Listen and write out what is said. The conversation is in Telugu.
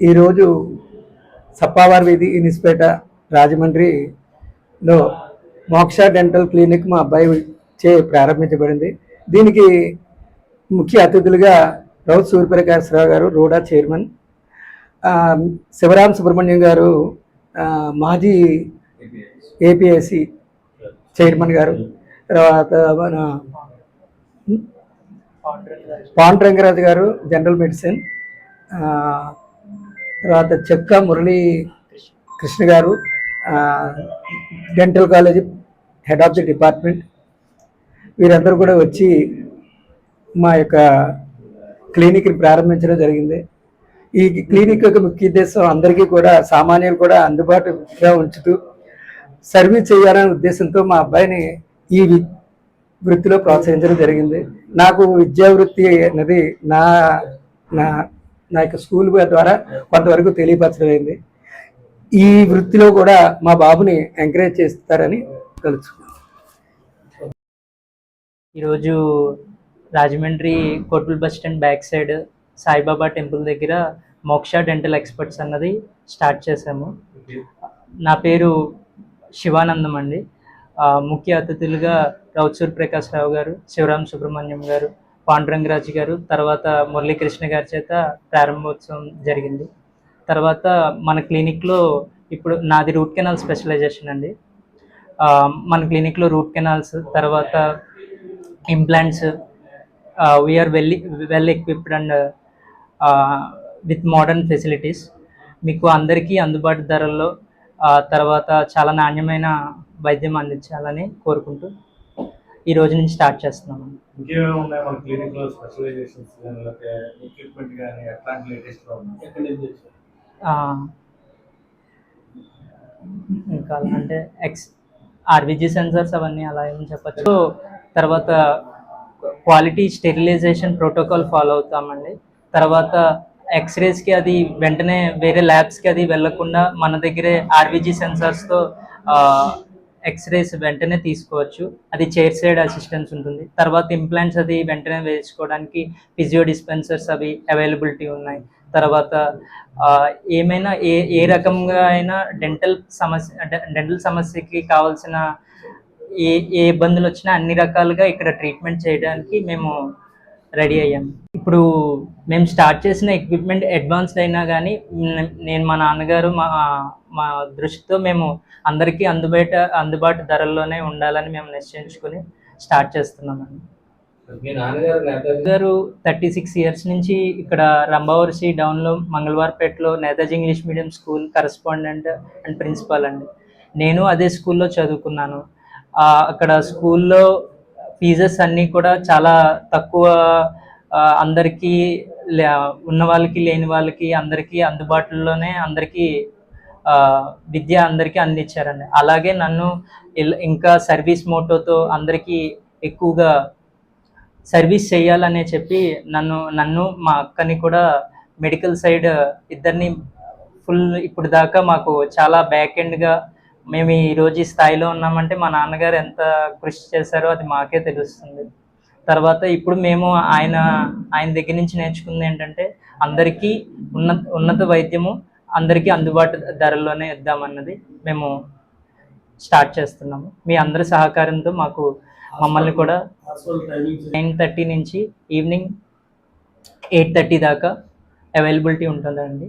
ఈరోజు సప్పావార్ వీధి ఇనిస్పేట రాజమండ్రిలో మోక్ష డెంటల్ క్లినిక్ మా అబ్బాయి చే ప్రారంభించబడింది. దీనికి ముఖ్య అతిథులుగా రౌత్ సూర్యప్రకాశ్రావు గారు రూడా చైర్మన్ శివరామ్ శివరాం సుబ్రహ్మణ్యం గారు మాజీ ఏపీఎస్సి చైర్మన్ గారు తర్వాత మన పాండురంగరాజు గారు జనరల్ మెడిసిన్ తర్వాత చెక్క మురళీ కృష్ణ గారు dental college head of the department. వీరందరూ కూడా వచ్చి మా యొక్క క్లినిక్ని ప్రారంభించడం జరిగింది. ఈ క్లినిక్ యొక్క ముఖ్య ఉద్దేశం అందరికీ కూడా సామాన్యులు కూడా అందుబాటుగా ఉంచుతూ సర్వీస్ చేయాలనే ఉద్దేశంతో మా అబ్బాయిని ఈ వి- వృత్తిలో ప్రోత్సహించడం జరిగింది. నాకు విద్యా వృత్తి అనేది నా నా నా యొక్క స్కూల్ ద్వారా కొంతవరకు తెలియపరచడమైంది. ఈ వృత్తిలో కూడా మా బాబుని ఎంకరేజ్ చేస్తారని తెలుసుకున్నాను ఈరోజు Rajahmundry కోట్పుల్ bus stand back side Saibaba temple దగ్గర మోక్ష డెంటల్ ఎక్స్పర్ట్స్ అన్నది స్టార్ట్ చేశాము. నా పేరు శివానందం అండి. ముఖ్య అతిథులుగా రౌత్సూర్ ప్రకాష్ రావు గారు శివరాం సుబ్రహ్మణ్యం గారు పాండురంగరాజు గారు తర్వాత మురళీకృష్ణ గారి చేత ప్రారంభోత్సవం జరిగింది. తర్వాత మన క్లినిక్లో ఇప్పుడు నాది రూట్ కెనాల్ స్పెషలైజేషన్ అండి. మన క్లినిక్లో రూట్ కెనాల్స్ తర్వాత implants we're well well equipped and with modern facilities మీకు అందరికీ అందుబాటు ధరల్లో తర్వాత చాలా నాణ్యమైన వైద్యం అందించాలని కోరుకుంటూ ఈ రోజు నుంచి స్టార్ట్ చేస్తున్నాం ఇంకేమేమి ఉన్నాయి మన క్లినిక్లో స్పెషలైజేషన్స్ కానీ ఎక్విప్మెంట్ కానీ ఎట్లాంటి లేటెస్ట్ ఉన్నాయి? ఎక్కడ ఇంకా అంటే ఎక్స్ ఆర్బిజీ సెన్సర్స్ అవన్నీ అలా ఏమని చెప్పచ్చు. సో తర్వాత క్వాలిటీ స్టెరిలైజేషన్ ప్రోటోకాల్ ఫాలో అవుతామండి. తర్వాత ఎక్స్రేస్కి అది వెంటనే వేరే ల్యాబ్స్కి అది వెళ్ళకుండా మన దగ్గరే ఆర్బిజీ సెన్సార్స్తో ఎక్స్రేస్ వెంటనే తీసుకోవచ్చు. అది చైర్ సైడ్ అసిస్టెన్స్ ఉంటుంది. తర్వాత ఇంప్లాంట్స్ అది వెంటనే వేసుకోవడానికి ఫిజియో డిస్పెన్సర్స్ అవి అవైలబిలిటీ ఉన్నాయి. తర్వాత ఏమైనా ఏ ఏ రకంగా అయినా డెంటల్ సమస్య డెంటల్ సమస్యకి కావాల్సిన ఏ ఏ ఇబ్బందులు వచ్చినా అన్ని రకాలుగా ఇక్కడ ట్రీట్మెంట్ చేయడానికి మేము రెడీ అయ్యాము ఇప్పుడు మేము స్టార్ట్ చేసిన ఎక్విప్మెంట్ అడ్వాన్స్డ్ అయినా కానీ నేను మా నాన్నగారు మా మా దృష్టితో మేము అందరికీ అందుబాటు అందుబాటు ధరల్లోనే ఉండాలని మేము నిశ్చయించుకుని స్టార్ట్ చేస్తున్నామండి. గారు థర్టీ సిక్స్ ఇయర్స్ నుంచి ఇక్కడ రంభావరిసి డౌన్లో మంగళవారపేటలో Netaji English medium school correspondent and principal అండి. నేను అదే స్కూల్లో చదువుకున్నాను. అక్కడ స్కూల్లో ఫీజెస్ అన్నీ కూడా చాలా తక్కువ అందరికీ లే- ఉన్న వాళ్ళకి లేని వాళ్ళకి అందరికీ అందుబాటులోనే అందరికీ విద్య అందరికీ అందించారండి. అలాగే నన్ను ఇల్- ఇంకా సర్వీస్ మోటోతో అందరికీ ఎక్కువగా సర్వీస్ చేయాలనే చెప్పి నన్ను నన్ను మా అక్కని కూడా మెడికల్ సైడ్ ఇద్దరిని ఫుల్ ఇప్పుడు దాకా మాకు చాలా బ్యాక్ ఎండ్గా మేము ఈ రోజు ఈ స్థాయిలో ఉన్నామంటే మా నాన్నగారు ఎంత కృషి చేశారో అది మాకే తెలుస్తుంది. తర్వాత ఇప్పుడు మేము ఆయన ఆయన దగ్గర నుంచి నేర్చుకుంది ఏంటంటే అందరికీ ఉన్నత ఉన్నత వైద్యము అందరికీ అందుబాటు ధరల్లోనే ఇద్దామన్నది మేము స్టార్ట్ చేస్తున్నాము. మీ అందరి సహకారంతో మాకు మమ్మల్ని కూడా నైన్ థర్టీ నుంచి ఈవినింగ్ ఎయిట్ థర్టీ దాకా అవైలబిలిటీ ఉంటుందండి.